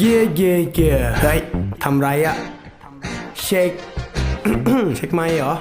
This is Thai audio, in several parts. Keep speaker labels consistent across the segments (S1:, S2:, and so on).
S1: เย่เย่เย่เฮ้ยทำไรอะเช็คเช็คไม่เหรอ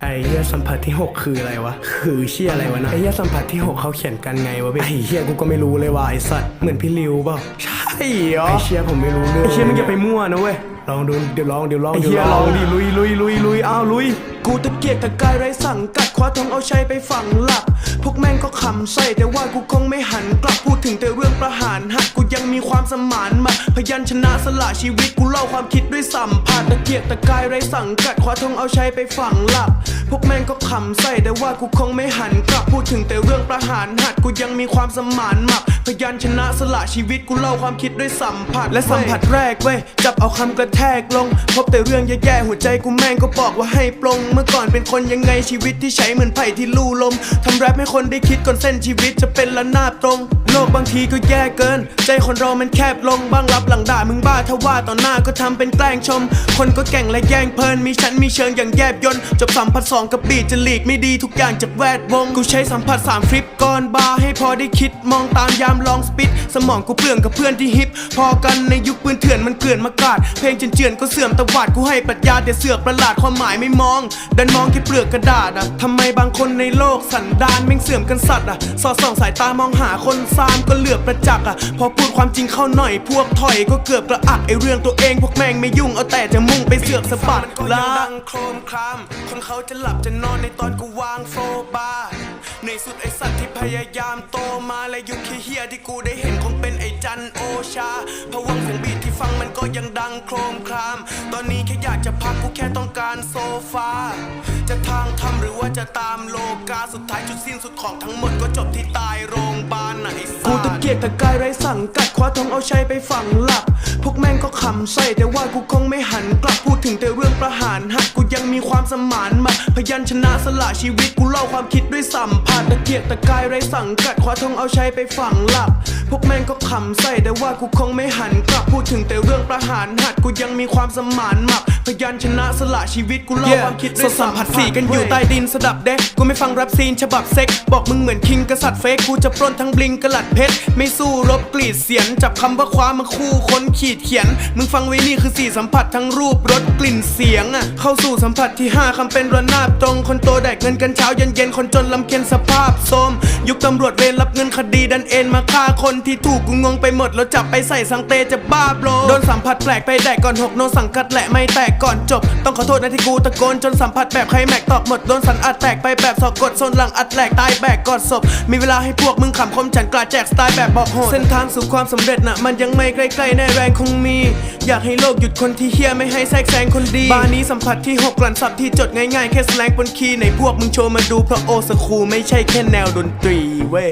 S1: ไอ้เหี้ยสัมผัสที่ 6 คืออะไรวะ คือเชี่ยอะไรวะนะไอ้เหี้ยสัมผัสที่ 6เขาเขียนกันไงวะเว้ยไอ้เหี้ยกูก็ไม่รู้เลยว่ะไอ้สัตว์เหมือนพี่ริวเปล่าใช่เหรอไอ้เชี่ยผมไม่รู้เรื่องไอ้เชี่ยมึงอย่าไปมั่วนะเว้ยลองดูเดี๋ยวลองเดี๋ยวลอง
S2: ไอ้
S1: เดี๋
S2: เหี้
S1: ย
S2: ยว
S1: ลอง
S2: ลองดิ
S1: ดิลุยลุยลุยลุยอ้าวลุย
S2: กูตะเกียกตะกายไรสังกัดคว้าทองเอาชัยไปฝังหลัก พวกแม่งก็ขำใส่แต่ว่ากูคงไม่หันกลับพูดถึงแต่เรื่องประหารหักกูยังมีความสมานมาพยัญชนะสละชีวิตกูเล่าความคิดด้วยสัมผัสตะเกียกตะกายไรสังกัดคว้าทองเอาใชัยไปฝังหลักพวกแม่งก็ขำใส่แต่ว่ากูคงไม่หันกลับพูดถึงแต่เรื่องประหารหักกูยังมีความสมานมาพยัญชนะสละชีวิตกูเล่าความคิดด้วยสัมผัสและสัมผัสแรกเว้ยจับเอาคำกระแทกลง พบแต่เรื่องแย่ๆหัวใจกูแม่งก็บอกว่าให้ปลง เมื่อก่อนเป็นคนยังไงชีวิตที่ใช้เหมือนไผ่ที่ลู่ลมทำแรปให้คนได้คิดก่อนเส้นชีวิตจะเป็นละนาบตรง โลกบางทีก็แย่เกิน ใจคนเรามันแคบลงบ้างรับหลังด่ามึงบ้าถ้าว่าต่อหน้าก็ทำเป็นแกล้งชม คนก็แก่งและแย่งเพลินมีชั้นมีเชิงอย่างแยบยนต์จบสัมผัสสองกับบีจะหลีกไม่ดีทุกอย่างจากแวดวง กูใช้สัมผัสสามฟลิปก่อนบาร์ให้พอได้คิดมองตามยามลองสปิดสมองกูเปลืองกับเพื่อนที่ฮิป พอกันในยุคปืนเถื่อนมันเกลื่อนมากาดเพลงเจือนก็เสื่อมตวาดกูให้ปรัชญาแต่เสือกประหลาดความหมายไม่มอง ดันมองแค่เปลือกกระดาษอะทำไมบางคนในโลกสันดานแม่งเสื่อมกันสัตว์อะสอดส่องสายตามองหาคนซามก็เหลือบประจักษ์อะพอพูดความจริงเข้าหน่อยพวกถอยก็เกือบกระอักไอเรื่องตัวเองพวกแม่งไม่ยุ่งเอาแต่จะมุ่งไปเสือกสะบัดลาดังโครมครามคนเขาจะหลับจะนอนในตอนกูวางโฟบาร์ในสุดไอสัตว์ที่พยายามโตมาและยุคเฮียๆที่กูได้เห็นคงเป็นไอจันโอชาพะวงเสียงบีทที่ฟังมันก็ยังดังโครมคราม ตอนนี้แค่อยากจะพักกูแค่ต้องการโซฟาจะทางทำหรือว่าจะตามโลกาสุดท้ายจุดสิ้นสุดของทั้งหมดก็จบที่ตายโรงพยาบาลไหนกูตะเกียกตะกายไร้สังกัดคว้าทองเอาชัยไปฝังหลับำใส่แต่ว่ากูคงไม่หันกลับพูดถึงแต่เรื่องประหารหักกูยังมีความสมานมาพยัญชนะสละชีวิตกูเล่าความคิดด้วยสัมผัสตะเกียกตะกายไรสังกัดคว้าทองเอาชัยไปฝังหลักพวกแม่งก็ขำใส่แต่ว่ากูคงไม่หันกลับพูดถึงแต่เรื่องประหารหักกูยังมีความสมานมาพยัญชนะสละชีวิตกูเล่าความคิดด้วยสัมผัสสี่กันอยู่ใต้ดินสดับเด็กกูไม่ฟังแรปซีนฉบับเซ็กบอกมึงเหมือนคิงกษัตริย์เฟกกูจะปล้นทั้งบลิงกระหลัดเพชรไม่สู้รบกรีดเสียนจับคำว่าคว้ามาคู่ค้นขีดเขียนมึงฟังไว้นี่คือสี่สัมผัสทั้งรูปรสกลิ่นเสียงอะเข้าสู่สัมผัสที่ห้าคำเป็นระนาบตรง คนโตแดกเงินกันเช้าเย็นเย็นคนจนลำเค็นสภาพโทมยุคตำรวจเวรรับเงินคดีดันเอ็นมาฆ่าคนที่ถูกกูงงไปหมดแล้วจับไปใส่สังเตจะบ้าโบรโดนสัมผัสแปลกไปแดกก่อนหกโนสังกัดแหละไม่แตกก่อนจบ ต้องขอโทษนะที่กูตะโกนจนสัมผัสแบบใครแม็กตอกหมดโดนสันอัดแตกไปแบบสอกกดโซนหลังอัดแหลกตายแบกกอดศพมีเวลาให้พวกมึงขำคมฉันกล้าแจกสไตล์แบบบอกโหดเส้นทางสู่ความสำเร็จน่ะมันยังไม่ใกล้ๆแน่แรงคงมีอยากให้โลกหยุดคนที่เฮี้ยไม่ให้แทรกแซงคนดี บาร์นี้สัมผัสที่หกกลั่นสับที่จดง่ายๆ แค่แสลงบนคีย์ในพวกมึงโชว์มาดูเพราะโอสคูไม่ใช่แค่แนวดนตรีเว้ย